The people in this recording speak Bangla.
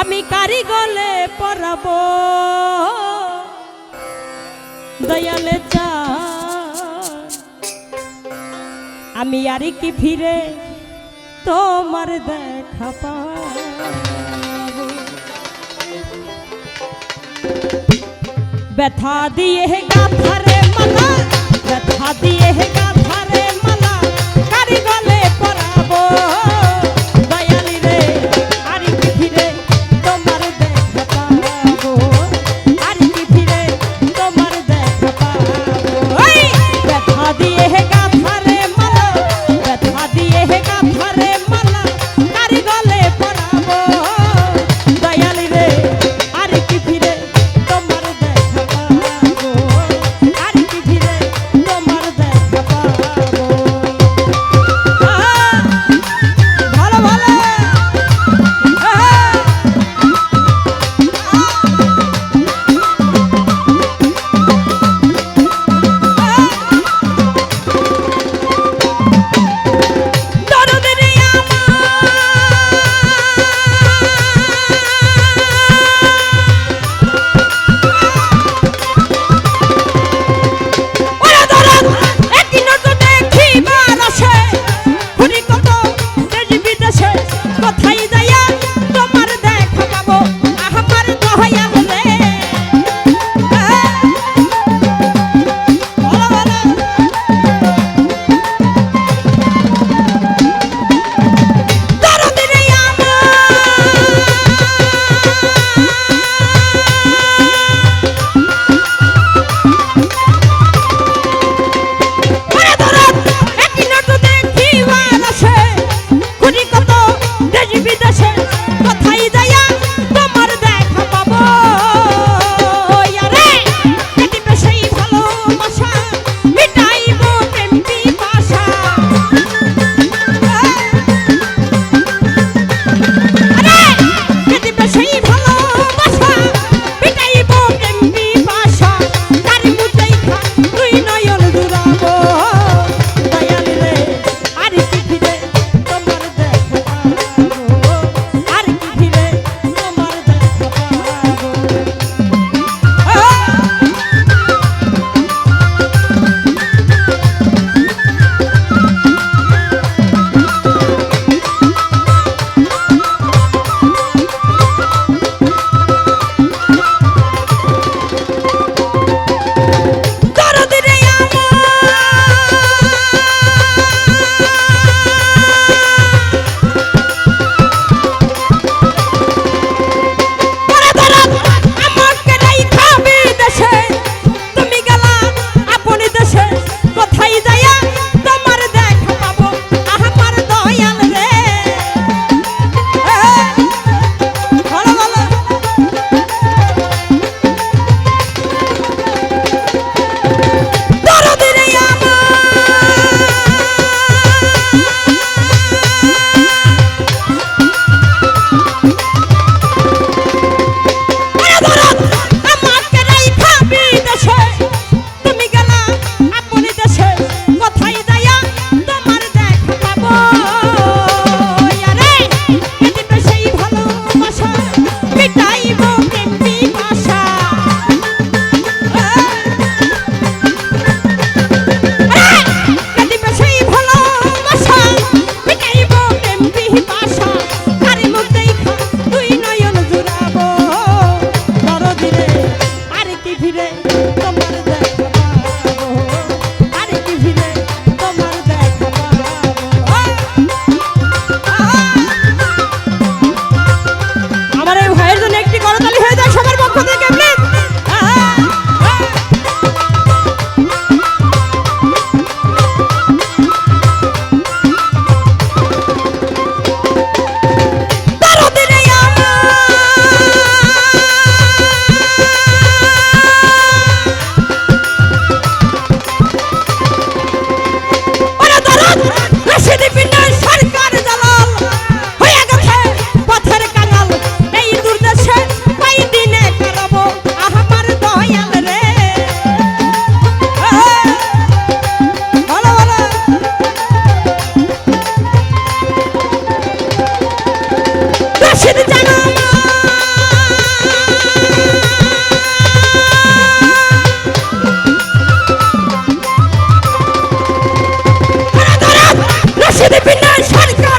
আমি কারি গলে পড়াব দয়ালে চা। আমি আর কি ফিরে তোমার দেখা পা ব্যথা দিয়ে গাথারে মালা, ব্যথা দিয়ে গাথারে মালা কারিগর Se depinar, chale,